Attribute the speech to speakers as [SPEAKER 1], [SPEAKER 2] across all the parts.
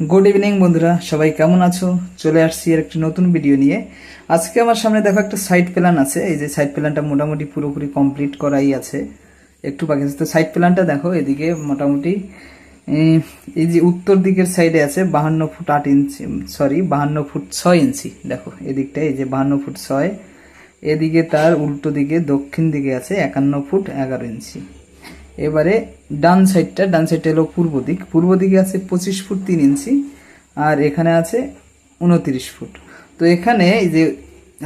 [SPEAKER 1] Good evening বন্ধুরা। সবাই কেমন আছো? চলে আসছি আর একটি নতুন ভিডিও নিয়ে। আজকে আমার সামনে দেখো একটা সাইড প্ল্যান আছে। এই যে সাইড প্ল্যানটা মোটামুটি পুরোপুরি কমপ্লিট করাই আছে। একটু বাকি আছে। তো সাইড প্ল্যানটা দেখো, এদিকে মোটামুটি এই যে উত্তর দিকের সাইডে আছে বাহান্ন ফুট আট ইঞ্চি সরি বাহান্ন ফুট ছয় ইঞ্চি। দেখো এদিকটা এই যে বাহান্ন ফুট ছয়। এদিকে তার উল্টো দিকে দক্ষিণ দিকে আছে একান্ন ফুট এগারো ইঞ্চি। এবারে ডান সাইডটা ডান সাইডটা হলো পূর্ব দিক। পূর্ব দিকে আছে পঁচিশ ফুট তিন ইঞ্চি, আর এখানে আছে উনত্রিশ ফুট। তো এখানে যে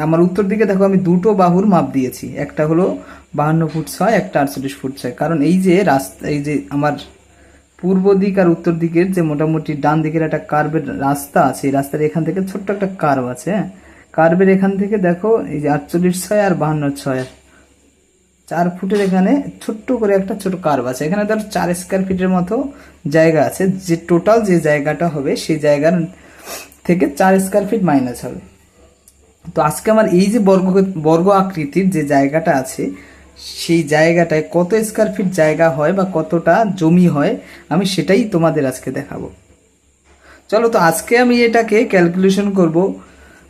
[SPEAKER 1] আমার উত্তর দিকে দেখো, আমি দুটো বাহুর মাপ দিয়েছি। একটা হলো বাহান্ন ফুট ছয়, একটা আটচল্লিশ ফুট ছয়। কারণ এই যে রাস্তা, এই যে আমার পূর্ব দিক আর উত্তর দিকের যে মোটামুটি ডান দিকের একটা কার্ভের রাস্তা আছে, এই রাস্তার এখান থেকে ছোট্ট একটা কার্ভ আছে হ্যাঁ? কার্ভের এখান থেকে দেখো, এই যে আটচল্লিশ ছয় আর বাহান্ন ছয়। চার ফুটের এখানে ছোট্ট করে একটা ছোট কার্ভ আছে। এখানে ধর চার স্কোয়ার ফিটের মতো জায়গা আছে। যে টোটাল যে জায়গাটা হবে, সেই জায়গার থেকে চার স্কোয়ার ফিট মাইনাস হবে। তো আজকে আমার এই যে বর্গ বর্গ আকৃতির যে জায়গাটা আছে, সেই জায়গাটায় কত স্কোয়ার ফিট জায়গা হয় বা কতটা জমি হয়, আমি সেটাই তোমাদের আজকে দেখাবো। চলো তো আজকে আমি এটাকে ক্যালকুলেশন করব।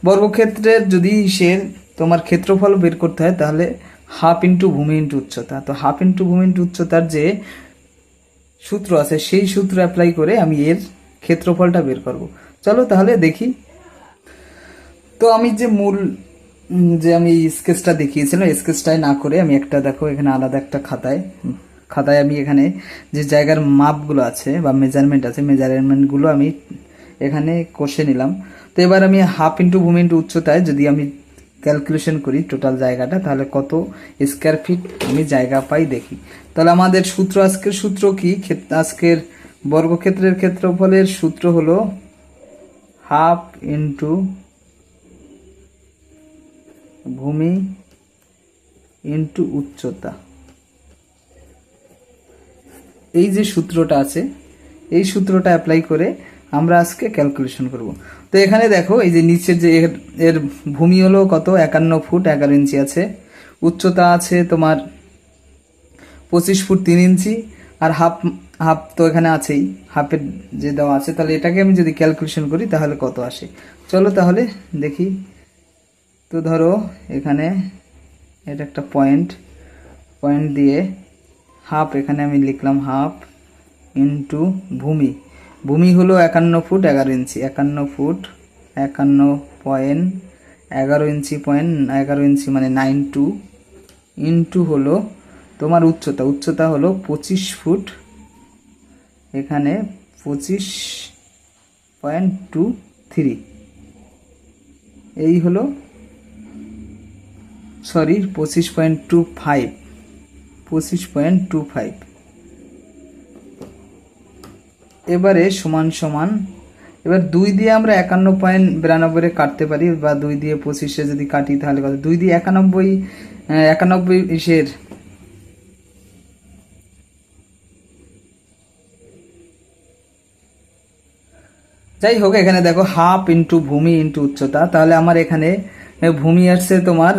[SPEAKER 1] বর্গক্ষেত্রের যদি সে তোমার ক্ষেত্রফল বের করতে হয়, তাহলে হাফ ইন্টু ভূমি ইন্টু উচ্চতা। তো হাফ ইন্টু ভূমি ইন্টু উচ্চতার যে সূত্র আছে, সেই সূত্র অ্যাপ্লাই করে আমি এর ক্ষেত্রফলটা বের করব। চলো তাহলে দেখি। তো আমি যে মূল যে আমি স্কেচটা দেখিয়েছিলাম স্কেচটাই না করে আমি একটা, দেখো, এখানে আলাদা একটা খাতায় খাতায় আমি এখানে যে জায়গার মাপগুলো আছে বা মেজারমেন্ট আছে মেজারমেন্টগুলো আমি এখানে কষে নিলাম। তো এবার আমি হাফ ইন্টু ভূমি ইন্টু উচ্চতায় যদি আমি ক্যালকুলেশন করি টোটাল জায়গাটা, তাহলে কত স্কোয়ার ফিট আমি জায়গা পাই দেখি। তাহলে আমাদের সূত্র আজকের সূত্র কি? আজকের বর্গক্ষেত্রের ক্ষেত্রফলের সূত্র হলো হাফ ইন্টু ভূমি ইন্টু উচ্চতা। এই যে সূত্রটা আছে, এই সূত্রটা অ্যাপ্লাই করে আমরা আজকে ক্যালকুলেশন করব। তো এখানে দেখো, এই যে নিচের যে এর এর ভূমি হলো কত? একান্ন ফুট এগারো ইঞ্চি আছে। উচ্চতা আছে তোমার পঁচিশ ফুট তিন ইঞ্চি। আর হাফ হাফ তো এখানে আছেই। হাফের যে দেওয়া আছে, তাহলে এটাকে আমি যদি ক্যালকুলেশন করি, তাহলে কত আসে? চলো তাহলে দেখি। তো ধরো, এখানে এটা একটা পয়েন্ট পয়েন্ট দিয়ে হাফ, এখানে আমি লিখলাম হাফ ইন্টু ভূমি। ভূমি হলো একান্ন ফুট এগারো ইঞ্চি, একান্ন ফুট একান্ন পয়েন্ট এগারো ইঞ্চি পয়েন্ট এগারো ইঞ্চি মানে নাইন টু ইন্টু হলো তোমার উচ্চতা উচ্চতা হলো পঁচিশ ফুট। এখানে পঁচিশ পয়েন্ট টু থ্রি। এই হলো, সরি, পঁচিশ পয়েন্ট টু ফাইভ, পঁচিশ পয়েন্ট টু ফাইভ। এবারে সমান সমান। এবার দুই দিয়ে আমরা একান্ন পয়েন্ট বিরানব্বই কাটতে পারি, বা দুই দিয়ে পঁচিশে যদি কাটি তাহলে কত? দুই দিয়ে একানব্বই একানব্বই ইসের যাই হোক, এখানে দেখো হাফ ইন্টু ভূমি ইন্টু উচ্চতা। তাহলে আমার এখানে ভূমি আসছে তোমার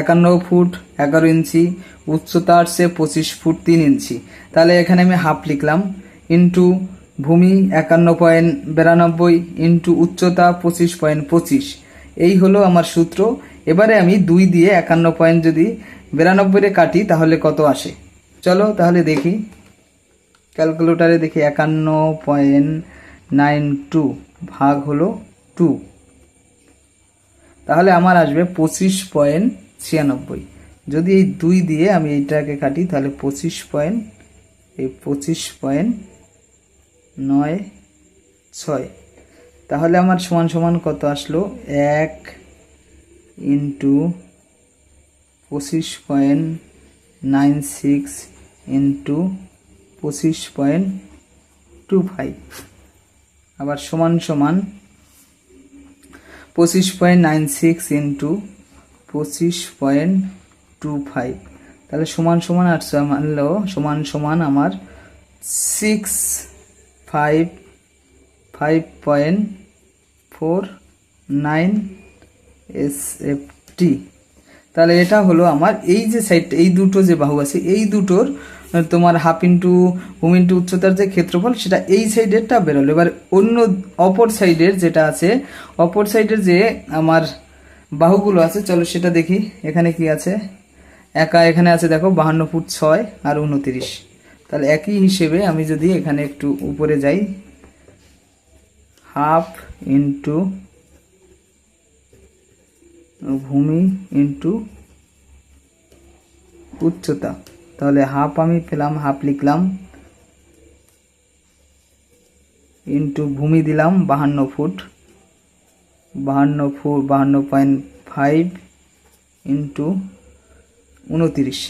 [SPEAKER 1] একান্ন ফুট এগারো ইঞ্চি, উচ্চতা আসছে পঁচিশ ফুট তিন ইঞ্চি। তাহলে এখানে আমি হাফ লিখলাম। ইন্টু ভূমি একান্ন পয়েন্ট বিরানব্বই ইন্টু উচ্চতা পঁচিশ পয়েন্ট পঁচিশ। এই হলো আমার সূত্র। এবারে আমি দুই দিয়ে একান্ন পয়েন্ট যদি বিরানব্বইয়ে কাটি, তাহলে কত আসে? চলো তাহলে দেখি। ক্যালকুলেটারে দেখি একান্ন পয়েন্ট নাইন টু ভাগ হলো টু। তাহলে আমার আসবে পঁচিশ পয়েন্ট ছিয়ানব্বই। যদি এই দুই দিয়ে আমি এইটাকে কাটি, তাহলে পঁচিশ পয়েন্ট, এই পঁচিশ পয়েন্ট নয়, ছয়। তাহলে আমার সমান সমান কত আসলো? এক ইন্টু পঁচিশ পয়েন্ট নাইন সিক্স ইন্টু পঁচিশ পয়েন্ট টু ফাইভ। আবার সমান সমান পঁচিশ পয়েন্ট নাইন সিক্স ইন্টু পঁচিশ পয়েন্ট টু ফাইভ। তাহলে সমান সমান মানলো সমান সমান আমার six five five point four nine S F T তাহলে এটা হলো আমার এই যে সাইডটা এই দুটো যে বাহু আছে, এই দুটোর তোমার হাফ ইন্টু হুম ইন্টু উচ্চতার যে ক্ষেত্রফল, সেটা এই সাইডেরটা বেরোলো। এবার অন্য অপর সাইডের যেটা আছে, অপর সাইডের যে আমার বাহুগুলো আছে, চলো সেটা দেখি। এখানে কি আছে? একা এখানে আছে, দেখো, বাহান্ন ফুট ছয় আর উনত্রিশ। তাহলে একই হিসেবে আমি যদি এখানে একটু উপরে যাই, হাফ ইন্টু ভূমি ইন্টু উচ্চতা। তাহলে হাফ আমি পেলাম, হাফ লিখলাম, ইন্টু ভূমি দিলাম বাহান্ন ফুট। বাহান্ন ফুট, বাহান্ন পয়েন্ট ফাইভ ইন্টু উনতিরিশ,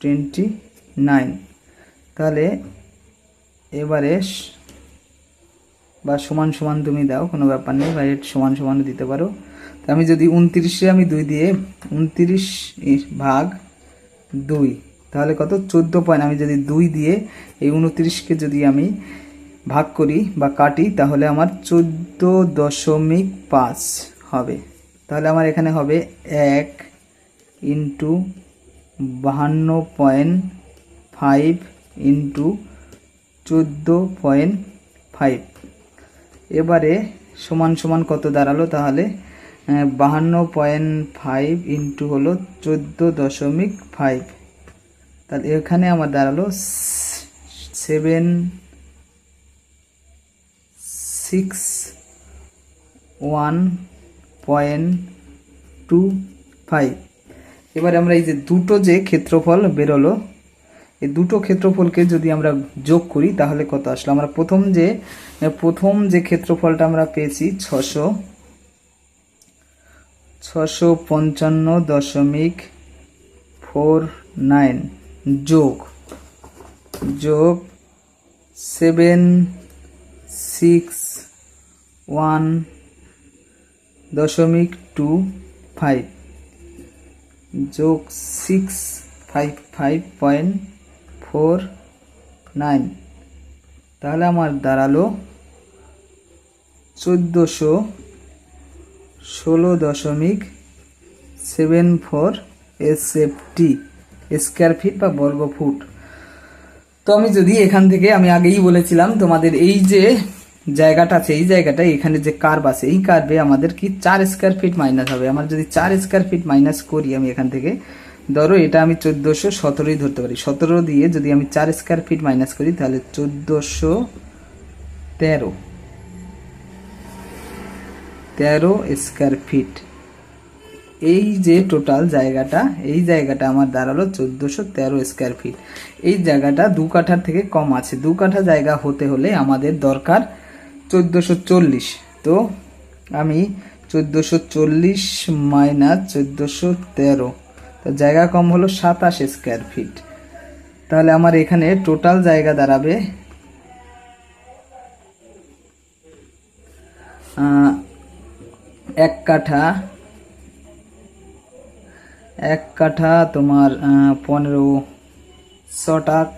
[SPEAKER 1] টোয়েন্টি নাইন। তাহলে এবারে বা সমান সমান তুমি দাও, কোনো ব্যাপার নেই, বা এর সমান সমানও দিতে পারো। তো আমি যদি উনতিরিশে আমি দুই দিয়ে উনতিরিশ ভাগ দুই, তাহলে কত? চোদ্দ পয়েন্ট আমি যদি দুই দিয়ে এই উনত্রিশকে যদি আমি ভাগ করি বা কাটি, তাহলে আমার চোদ্দ দশমিক পাঁচ হবে। তাহলে আমার এখানে হবে এক ইন্টু বাহান্ন পয়েন্ট ফাইভ ইন্টু চোদ্দ পয়েন্ট ফাইভ। এবারে সমান সমান কত দাঁড়াল? তাহলে বাহান্ন পয়েন্ট ফাইভ ইন্টু হলো চোদ্দ দশমিক ফাইভ। তাহলে এখানে আমার দাঁড়াল seven six one point two five. এবারে আমরা এই যে দুটো যে ক্ষেত্রফল বেরোলো এই দুটো ক্ষেত্রফলকে যদি আমরা যোগ করি, তাহলে কত আসলো? আমরা প্রথম যে প্রথম যে ক্ষেত্রফলটা আমরা পেয়েছি, ছশো ছশো পঞ্চান্ন দশমিক ফোর নাইন যোগ যোগ সেভেন সিক্স ওয়ান দশমিক টু ফাইভ, যোগ six five five point four nine. তাহলে আমার দাঁড়াল চোদ্দোশো ষোলো দশমিক seven four S F T square feet বা বর্গ ফুট। তো আমি যদি এখান থেকে, আমি আগেই বলেছিলাম তোমাদের এই যে জায়গাটা আছে, এই জায়গাটা, এখানে যে কার্ভ আছে, এই কার্ভে আমাদের কি চার স্কোয়ার ফিট মাইনাস হবে। আমার যদি চার স্কোয়ার ফিট মাইনাস করি আমি এখান থেকে ধরো এটা আমি চোদ্দোশো সতেরোই ধরতে পারি। সতেরো দিয়ে যদি আমি চার স্কোয়ার ফিট মাইনাস করি, তাহলে চোদ্দোশো তেরো। তেরো স্কোয়ার ফিট এই যে টোটাল জায়গাটা, এই জায়গাটা আমার দাঁড়াল চোদ্দোশো তেরো স্কোয়ার ফিট এই জায়গাটা দু কাঠার থেকে কম আছে। দু কাঠা জায়গা হতে হলে আমাদের দরকার চোদ্দোশো চল্লিশ। তো আমি চোদ্দোশো চল্লিশ মাইনাস চোদ্দোশো তেরো। জায়গা কম হলো সাতাশ স্কোয়ার ফিট তাহলে আমার এখানে টোটাল জায়গা দাঁড়াবে এক কাঠা এক কাঠা তোমার পনেরো শটাক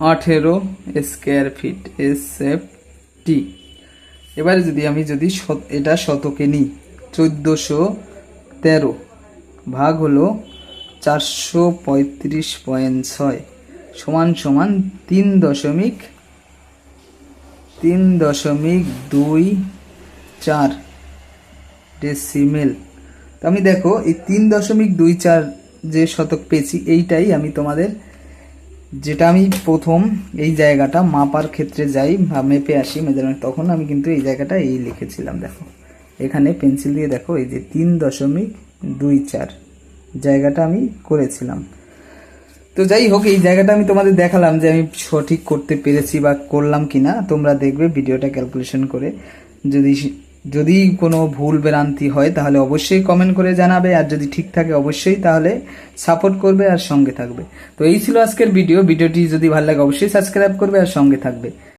[SPEAKER 1] আঠেরো square feet S F T এবারে যদি আমি যদি এটা শতকে নিই, চোদ্দোশো তেরো। ভাগ হলো চারশো পঁয়ত্রিশ পয়েন্ট ছয়। সমান সমান তিন দশমিক তিন দশমিক দুই চার ডেসিমেল। তো আমি দেখো, এই তিন দশমিক দুই চার যে শতক পেয়েছি, এইটাই আমি তোমাদের, যেটা আমি প্রথম এই জায়গাটা মাপার ক্ষেত্রে যাই বা মেপে আসি মেজারমেন্ট, তখন আমি কিন্তু এই জায়গাটা এই লিখেছিলাম, দেখো। এখানে পেন্সিল দিয়ে দেখো, এই যে তিন দশমিক দুই চার। জায়গাটা আমি করেছিলাম। তো যাই হোক, এই জায়গাটা আমি তোমাদের দেখালাম যে আমি সঠিক করতে পেরেছি বা করলাম কিনা। তোমরা দেখবে ভিডিওটা ক্যালকুলেশন করে। যদি যদি কোনো ভুল, ভ্রান্তি হয়, তাহলে অবশ্যই কমেন্ট করে জানাবে। আর যদি ঠিক থাকে, অবশ্যই তাহলে সাপোর্ট করবে আর সঙ্গে থাকবে। তো এই ছিল আজকের ভিডিও। ভিডিওটি যদি ভালো লাগে, অবশ্যই সাবস্ক্রাইব করবে আর সঙ্গে থাকবে।